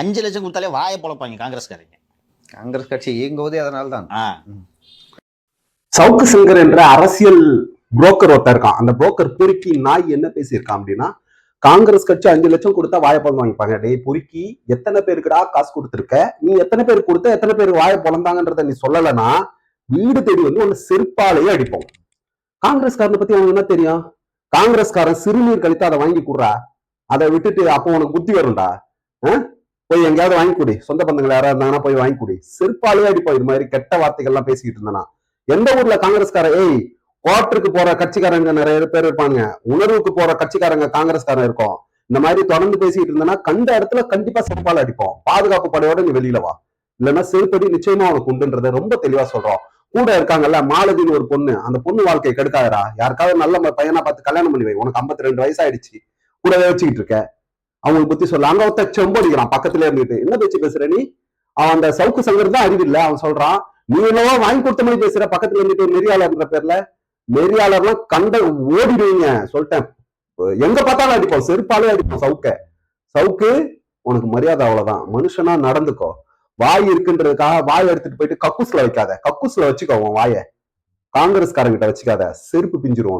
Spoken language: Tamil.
அஞ்சு லட்சம் கொடுத்தாலே வாயை பொழப்பாங்க காங்கிரஸ்காரங்க. காங்கிரஸ் கட்சி இயங்குவதே அதனால தான் சவுக்கு சங்கர் என்ற அரசியல் புரோக்கர் ஒருத்தர் இருக்கான். அந்த புரோக்கர் பொறுக்கி நாய் என்ன பேசியிருக்கான் அப்படின்னா காங்கிரஸ் கட்சி அஞ்சு லட்சம் கொடுத்தா வாழைப்பழம் வாங்கிப்பாங்க. டேய் பொறுக்கி எத்தனை பேருக்குடா காசு கொடுத்துருக்க? நீ எத்தனை பேர் கொடுத்த எத்தனை பேர் வாயை பொழந்தாங்கன்றத நீ சொல்லலைன்னா வீடு தேடி வந்து உன்னை செருப்பாலேயே அடிப்போம். காங்கிரஸ்காரனை பத்தி அவனுக்கு என்ன தெரியும்? காங்கிரஸ்காரன் சிறுநீர் கழித்து அதை வாங்கி கொடுறா. அதை விட்டுட்டு அப்போ உனக்கு புத்தி வரும்டா? போய் எங்கேயாவது வாங்கி சொந்த பந்தங்கள் யாராவது இருந்தாங்கன்னா போய் வாங்கி கொடு செருப்பாலேயே அடிப்போம் இது மாதிரி கெட்ட வார்த்தைகள்லாம் பேசிக்கிட்டு இருந்தானா. எந்த ஊர்ல காங்கிரஸ்கார ஏய் கோர்ட்டுக்கு போற கட்சிக்காரங்க நிறைய பேர் இருப்பாங்க உணர்வுக்கு போற கட்சிக்காரங்க காங்கிரஸ்காரன் இருக்கும். இந்த மாதிரி தொடர்ந்து பேசிக்கிட்டு இருந்தனா கண்ட இடத்துல கண்டிப்பா செருப்பால அடிப்போம். பாதுகாப்பு படையோட நீ வெளியில வா. இல்லைன்னா செருப்படி நிச்சயமா அவனுக்கு உண்டுன்றத ரொம்ப தெளிவா சொல்றோம். கூட இருக்காங்கல்ல மாலதின்னு ஒரு பொண்ணு. அந்த பொண்ணு வாழ்க்கையை கெடுக்காதரா யாருக்காவது நல்ல பையனா பார்த்து கல்யாணம் பண்ணி வை. உனக்கு 52 ரெண்டு வயசாயிடுச்சு. கூடவே வச்சுக்கிட்டு இருக்க. அவங்களுக்கு பத்தி சொல்ல அங்க ஒருத்த செம்படிக்கிறான் பக்கத்துல இருந்துட்டு என்ன பேச்சு பேசுற நீ? அவன் அந்த சவுக்கு சங்கர் தான் அறிவில்ல அவன் சொல்றான் நீ என்னவோ வாங்கி கொடுத்த மாதிரி பேசுற பக்கத்துல இருந்துட்டு நெறியாளர்ன்ற பேர்ல. நெறியாளர்லாம் கண்ட ஓடிடுவீங்க சொல்லிட்டேன். எங்க பார்த்தாலும் அடிப்போம் செருப்பாலே அடிப்போம் சவுக்க. சவுக்கு உனக்கு மரியாதை அவ்வளவுதான். மனுஷனா நடந்துக்கோ. வாய் இருக்குன்றதுக்காக வாய் எடுத்துட்டு போயிட்டு கக்கூஸ்ல வைக்காத. கக்கூஸ்ல வச்சுக்கோ உன் வாயை. காங்கிரஸ்காரங்கிட்ட வச்சுக்காத. செருப்பு பிஞ்சிரும்